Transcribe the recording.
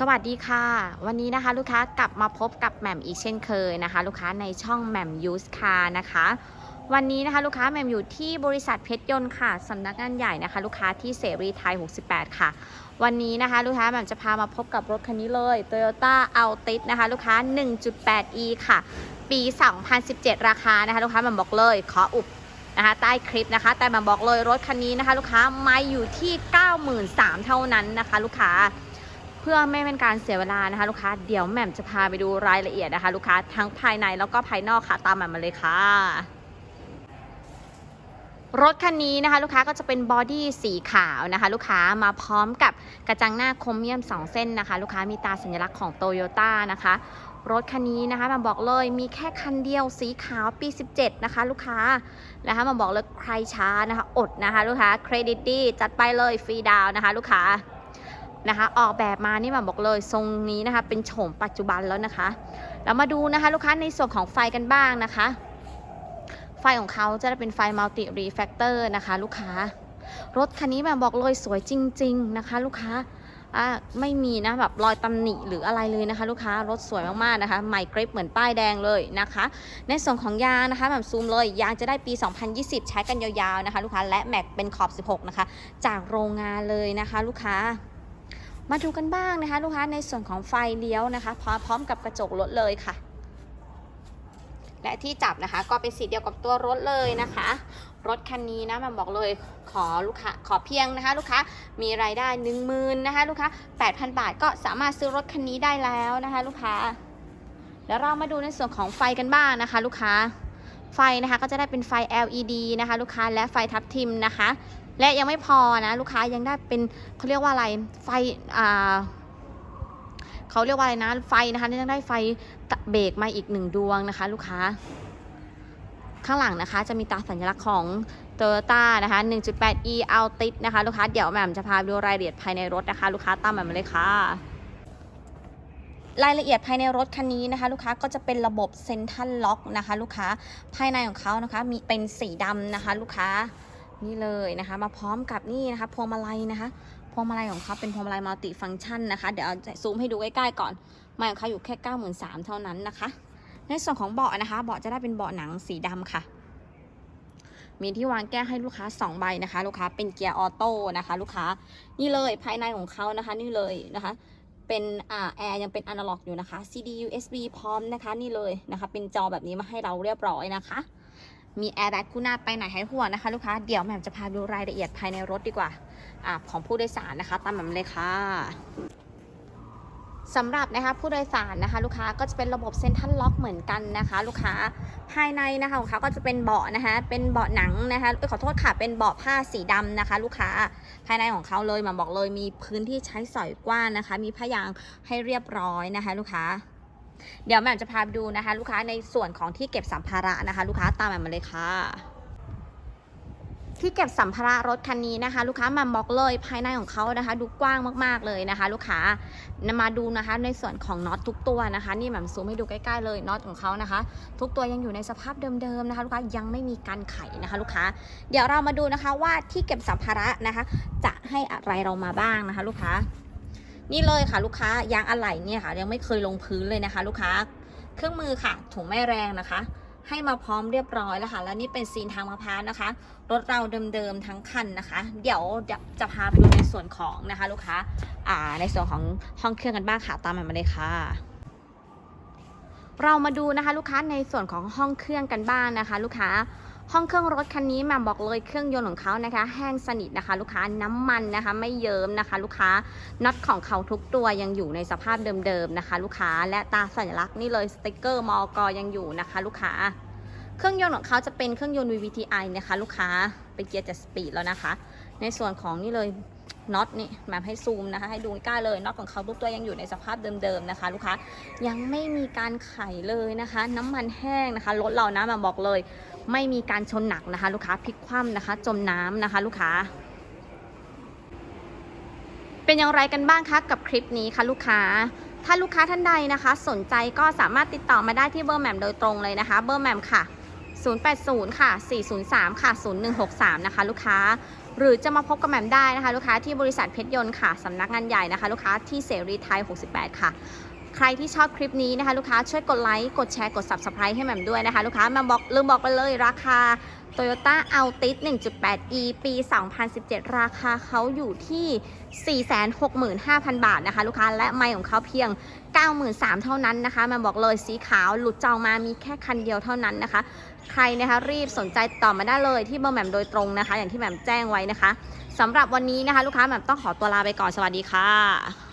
สวัสดีค่ะ วันนี้นะคะลูกค้ากลับมาพบกับแหม่มอีกเช่นเคยนะคะ ลูกค้าในช่องแหม่มยูสคาร์นะคะ วันนี้นะคะลูกค้าแหม่มอยู่ที่บริษัทเพชรยนต์ค่ะสำนักงานใหญ่นะคะ ลูกค้าที่เสรีไทย 68 ค่ะ วันนี้นะคะลูกค้าแหม่มจะพามาพบกับรถคันนี้เลย Toyota Altis นะคะ ลูกค้า 1.8e ค่ะ ปี 2017 ราคานะคะ ลูกค้าแหม่มบอกเลยขออุบนะคะใต้คลิปนะคะ แต่แหม่มบอกเลยรถคันนี้นะคะ ลูกค้าไม่อยู่ที่ 93,000 เท่านั้นนะคะ ลูกค้า เพื่อไม่เป็นการเสียเวลานะคะ ลูกค้าเดี๋ยวแหม่มจะพาไปดูรายละเอียดนะคะ ลูกค้าทั้งภายในแล้วก็ภายนอกค่ะตามแหม่มมาเลยค่ะรถคันนี้นะคะ ลูกค้าก็จะเป็นบอดี้สีขาวนะคะ ลูกค้ามาพร้อมกับกระจังหน้าคมเมียม 2 เส้นนะคะ ลูกค้ามีตาสัญลักษณ์ของโตโยต้านะคะ รถคันนี้นะคะมาบอกเลยมีแค่คันเดียวสีขาวปี 17 นะคะ ลูกค้านะคะมาบอกเลยใครช้านะคะ อดนะคะ ลูกค้าเครดิตดีจัดไปเลยฟรีดาวนะคะ ลูกค้า นะคะ ออกแบบมานี่มาบอกเลยทรงนี้นะคะ เป็นโฉมปัจจุบันแล้วนะคะแล้วมาดูนะคะลูกค้าในส่วนของไฟกันบ้างนะคะ ไฟของเขาจะเป็นไฟมัลติรีแฟกเตอร์นะคะ ลูกค้ารถคันนี้แบบบอกเลยสวยจริง ๆ นะคะ ลูกค้าอะไม่มีนะแบบรอยตำหนิหรืออะไรเลยนะคะ ลูกค้ารถสวยมากๆนะคะใหม่กริปเหมือนป้ายแดงเลยนะคะ ในส่วนของยางนะคะแบบซูมเลยยางจะได้ปี 2020 ใช้กันยาวๆนะคะ ลูกค้าและแม็กเป็นขอบ 16 นะคะ จากโรงงานเลยนะคะ ลูกค้า มาดูกันบ้างนะคะลูกค้าในส่วนของไฟเลี้ยวนะคะพร้อมพร้อมกับกระจกรถเลยค่ะ และที่จับนะคะ ก็เป็นสีเดียวกับตัวรถเลยนะคะ รถคันนี้นะมันบอกเลยขอลูกค้าขอเพียงนะคะ ลูกค้ามีรายได้1 0,000นะคะ ลูกค้า8,000 บาทก็สามารถซื้อรถคันนี้ได้แล้วนะคะ ลูกค้าแล้วเรามาดูในส่วนของไฟกันบ้างนะคะ ลูกค้าไฟนะคะก็จะได้เป็นไฟ LED นะคะ ลูกค้าและไฟทับทิมนะคะ และยังไม่พอนะ ลูกค้ายังได้เป็นเขาเรียกว่าอะไรไฟอ่าเขาเรียกว่าอะไรนะไฟนะคะยังได้ไฟเบรกมาอีกหนึ่งดวงนะคะ ลูกค้า ข้างหลังนะคะ จะมีตาสัญลักษณ์ของ t o y o t a นะคะ 1.8e Altis นะคะ ลูกค้าเดี๋ยวแหม่มจะพาดูรายละเอียดภายในรถนะคะ ลูกค้าตามแหม่มมาเลยค่ะรายละเอียดภายในรถคันนี้นะคะ ลูกค้าก็จะเป็นระบบเซ็นทรัลล็อกนะคะ ลูกค้าภายในของเขานะคะ มีเป็นสีดำนะคะ ลูกค้า นี่เลยนะคะ มาพร้อมกับนี่นะคะพวงมาลัยนะคะพวงมาลัยของเขาเป็นพวงมาลัยมัลติฟังก์ชันนะคะเดี๋ยวเอาจะซูมให้ดูใกล้ๆก่อนมาของเขาอยู่แค่93,000เท่านั้นนะคะ ในส่วนของเบาะนะคะเบาะจะได้เป็นเบาะหนังสีดำค่ะ มีที่วางแก้ให้ลูกค้า 2 ใบนะคะ ลูกค้าเป็นเกียร์ออโต้นะคะ ลูกค้านี่เลยภายในของเขานะคะ นี่เลยนะคะเป็นอ่าแอร์ยังเป็นอนาล็อกอยู่นะคะ CD USB พร้อมนะคะ นี่เลยนะคะ เป็นจอแบบนี้มาให้เราเรียบร้อยนะคะ มีแอร์แบ็กคู่หน้าไปไหนให้ห่วงนะคะลูกค้า เดี๋ยวแหม่มจะพาดูรายละเอียดภายในรถดีกว่าอของผู้โดยสารนะคะ ตามแหม่มเลยค่ะสำหรับนะคะผู้โดยสารนะคะ ลูกค้าก็จะเป็นระบบเซ็นทรัลล็อกเหมือนกันนะคะ ลูกค้าภายในนะคะของเขาก็จะเป็นเบาะนะคะ เป็นเบาะหนังนะคะขอโทษค่ะเป็นเบาะผ้าสีดำนะคะ ลูกค้าภายในของเขาเลยมาบอกเลยมีพื้นที่ใช้สอยกว้างนะคะ มีผ้ายางให้เรียบร้อยนะคะ ลูกค้า เดี๋ยวแม่จะพาไปดูนะคะ ลูกค้าในส่วนของที่เก็บสัมภาระนะคะ ลูกค้าตามแม่มาเลยค่ะ ที่เก็บสัมภาระรถคันนี้นะคะ ลูกค้าม่มบอกเลยภายในของเขานะคะ ดูกว้างมากๆเลยนะคะ ลูกค้ามาดูนะคะ ในส่วนของน็อตทุกตัวนะคะ นี่แม่ซูมให้ดูใกล้ๆเลยน็อตของเขานะคะ ทุกตัวยังอยู่ในสภาพเดิมๆนะคะ ลูกค้ายังไม่มีการไขนะคะ ลูกค้า เดี๋ยวเรามาดูนะคะว่าที่เก็บสัมภาระนะคะ จะให้อะไรเรามาบ้างนะคะ ลูกค้า นี่เลยค่ะลูกค้ายางอะไหล่เนี่ยค่ะ ยังไม่เคยลงพื้นเลยนะคะ ลูกค้า เครื่องมือค่ะ ถุงแม่แรงนะคะ ให้มาพร้อมเรียบร้อยแล้วค่ะ แล้วนี่เป็นซีนทางมะพร้าวนะคะ รถเราเดิมๆทั้งคันนะคะ เดี๋ยวจะจะพาไปดูในส่วนของนะคะ ลูกค้าอ่าในส่วนของห้องเครื่องกันบ้างค่ะตามมาเลยค่ะเรามาดูนะคะ ลูกค้าในส่วนของห้องเครื่องกันบ้างนะคะ ลูกค้า ห้องเครื่องรถคันนี้แม่บอกเลยเครื่องยนต์ของเขานะคะ แห้งสนิทนะคะ ลูกค้าน้ำมันนะคะ ไม่เยิ้มนะคะ ลูกค้าน็อตของเขาทุกตัวยังอยู่ในสภาพเดิมๆนะคะ ลูกค้าและตาสัญลักษณ์นี่เลยสติกเกอร์มอกยังอยู่นะคะ ลูกค้า เครื่องยนต์ของเขาจะเป็นเครื่องยนต์ VVTi นะคะ ลูกค้าเป็นเกียร์7สปีดแล้วนะคะ ในส่วนของนี่เลยน็อตนี่มาให้ซูมนะคะ ให้ดูใกล้ๆเลยน็อตของเขาทุกตัวยังอยู่ในสภาพเดิมๆนะคะ ลูกค้ายังไม่มีการไขเลยนะคะ น้ำมันแห้งนะคะรถเรานะมาบอกเลย ไม่มีการชนหนักนะคะ ลูกค้าพลิกคว่ำนะคะ จมน้ำนะคะ ลูกค้า เป็นอย่างไรกันบ้างคะกับคลิปนี้คะลูกค้าถ้าลูกค้าท่านใดนะคะ สนใจก็สามารถติดต่อมาได้ที่เบอร์แหม่มโดยตรงเลยนะคะ เบอร์แหม่มค่ะ 080 ค่ะ 403 ค่ะ 0163 นะคะ ลูกค้า หรือจะมาพบกับแหม่มได้นะคะ ลูกค้าที่บริษัทเพชรยนต์ค่ะสำนักงานใหญ่นะคะ ลูกค้าที่เสรีไทย 68 ค่ะ ใครที่ชอบคลิปนี้นะคะ ลูกค้าช่วยกดไลค์กดแชร์กด subscribe ให้แหม่มด้วยนะคะ ลูกค้ามาบอกลืมบอกไปเลยราคา Toyota Altis 1.8e ปี 2017 ราคาเขาอยู่ที่ 465,000 บาทนะคะ ลูกค้าและไม่ของเขาเพียง 93,000เท่านั้นนะคะ มาบอกเลยสีขาวหลุดจองมามีแค่คันเดียวเท่านั้นนะคะ ใครนะคะรีบสนใจต่อมาได้เลยที่เบอร์แหม่มโดยตรงนะคะ อย่างที่แหม่มแจ้งไว้นะคะสำหรับวันนี้นะคะ ลูกค้าแหม่มต้องขอตัวลาไปก่อนสวัสดีค่ะ